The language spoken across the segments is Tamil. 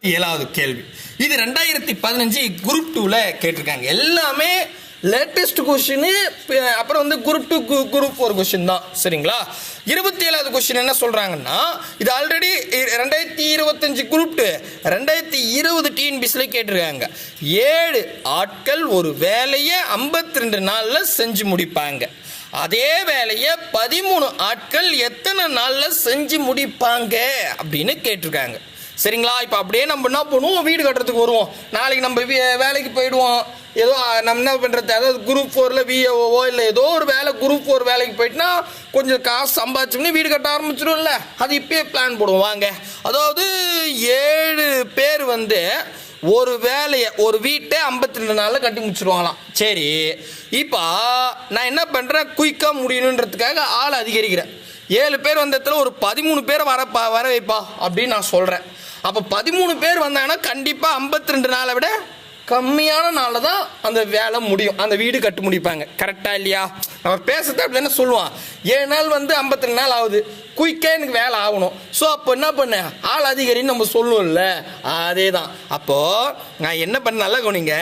ஏழாவது கேள்வி. இது ரெண்டாயிரத்தி பதினஞ்சு குரூப் டூவில் கேட்டிருக்காங்க. எல்லாமே லேட்டஸ்ட் கொஷின் அப்புறம் வந்து group two group four question தான். சரிங்களா? இருபத்தி ஏழாவது கொஷின் என்ன சொல்கிறாங்கன்னா இது ஆல்ரெடி ரெண்டாயிரத்தி இருபத்தஞ்சு குரூப் டூ ரெண்டாயிரத்தி இருபது டிஎன்பிசியில் கேட்டிருக்காங்க. ஏழு ஆட்கள் ஒரு வேலையை ஐம்பத்தி ரெண்டு நாளில் செஞ்சு முடிப்பாங்க. அதே வேலையை பதிமூணு ஆட்கள் எத்தனை நாளில் செஞ்சு முடிப்பாங்க? அப்படின்னு கேட்டிருக்காங்க. சரிங்களா? இப்போ அப்படியே நம்ம என்ன பண்ணுவோம்? வீடு கட்டுறதுக்கு வருவோம். நாளைக்கு நம்ம வே- வேலைக்கு போயிடுவோம். ஏதோ நம்ம என்ன பண்ணுறது அதாவது குரூப் ஃபோரில் விஏஓவோ இல்லை ஏதோ ஒரு வேலை குரூப் ஃபோர் வேலைக்கு போயிட்டுனா கொஞ்சம் காசு சம்பாதிச்சோம்னு வீடு கட்ட ஆரம்பிச்சிடும்ல அது இப்பயே பிளான் போடுவோம். வாங்க. அதாவது ஏழு பேர் வந்து ஒரு வேலையை ஒரு வீட்டை ஐம்பத்தி ரெண்டு நாளில் கட்டி முடிச்சிருவாங்களாம். சரி. இப்போ நான் என்ன பண்ணுறேன் குயிக்காக முடியணுன்றதுக்காக ஆள் அதிகரிக்கிறேன். ஏழு பேர் வந்த இடத்துல ஒரு பதிமூணு பேர் வர வர வைப்பா அப்படின்னு நான் சொல்கிறேன் அப்போ பதிமூணு பேர் வந்தாங்கன்னா கண்டிப்பாக ஐம்பத்தி ரெண்டு நாளை விட கம்மியான நாளில் தான் அந்த வேலை முடியும். அந்த வீடு கட்டு முடிப்பாங்க. கரெக்டாக இல்லையா? நம்ம பேசுறது அப்படி என்ன சொல்லுவான்? ஏழு நாள் வந்து ஐம்பத்தி ரெண்டு நாள் ஆகுது. குயிக்காக எனக்கு வேலை ஆகணும். ஸோ அப்போ என்ன பண்ண? ஆள் அதிகாரின்னு நம்ம சொல்லுவோம்ல. அதே தான் அப்போது நான் என்ன பண்ண நல்லா கவனிங்க.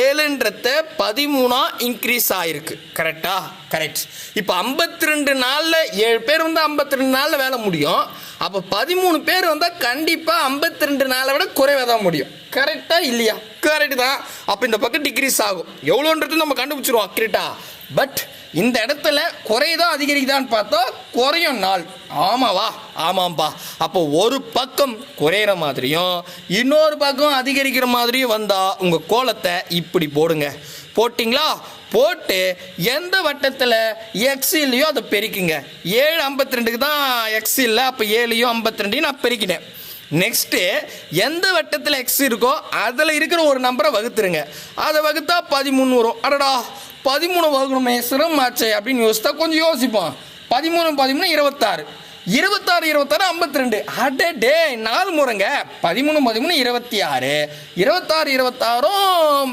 ஏழுன்றத பதிமூணா இன்க்ரீஸ் ஆகிருக்கு கரெக்டாக கரெக்ட் இப்போ ஐம்பத்தி ரெண்டு நாளில் ஏழு பேர் வந்து ஐம்பத்தி ரெண்டு நாளில் வேலை முடியும். அப்போ பதிமூணு பேர் வந்தால் கண்டிப்பாக ஐம்பத்தி ரெண்டு நாளை விட குறைவாக தான் முடியும். கரெக்டாக இல்லையா? கரெக்டு தான். அப்போ இந்த பக்கம் டிக்ரீஸ் ஆகும். எவ்வளோன்றது நம்ம கண்டுபிடிச்சிருவோம் கரெக்டா பட் இந்த இடத்துல குறையுதா அதிகரிக்குதான்னு பார்த்தா குறையும் நாள். ஆமாவா? ஆமாம்பா. அப்போ ஒரு பக்கம் குறையிற மாதிரியும் இன்னொரு பக்கம் அதிகரிக்கிற மாதிரியும் வந்தால் உங்கள் கோலத்தை இப்படி போடுங்க. போட்டிங்களா? போட்டு எந்த வட்டத்தில் எக்ஸ் இல்லையோ அதை பெருக்குங்க. ஏழு ஐம்பத்தி ரெண்டுக்கு தான் எக்ஸ் இல்லை அப்போ ஏழையும் ஐம்பத்தி ரெண்டையும் நான் பெருக்கினேன் நெக்ஸ்ட்டு எந்த வட்டத்தில் எக்ஸ் இருக்கோ அதில் இருக்கிற ஒரு நம்பரை வகுத்துருங்க. அதை வகுத்தா பதிமூணு வரும். அடடா பதிமூணு வகுக்கணுமே சிரமமாச்சே அப்படின்னு யோசித்தா கொஞ்சம் யோசிப்போம். பதிமூணு பதிமூணு இருபத்தாறு. இருபத்தாறு இருபத்தாறு ஐம்பத்தி ரெண்டு அடே டே நாலு முறைங்க. பதிமூணு பதிமூணு இருபத்தி ஆறு. இருபத்தாறு இருபத்தாறும்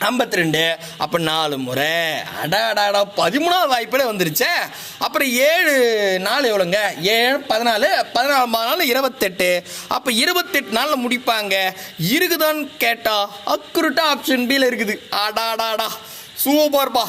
ஐம்பத்தி ரெண்டு அப்போ நாலு முறை. அடா அடாடா பதிமூணாவது வாய்ப்பில் வந்துருச்சே. அப்புறம் ஏழு நாள் எவ்வளோங்க? ஏழு பதினாலு பதினாலு நாள் இருபத்தெட்டு. அப்போ இருபத்தெட்டு நாளில் முடிப்பாங்க. இருக்குதான்னு கேட்டால் அக்குருட்டாக ஆப்ஷன் பியில் இருக்குது. அடாடாடா சூப்பர்ப்பா.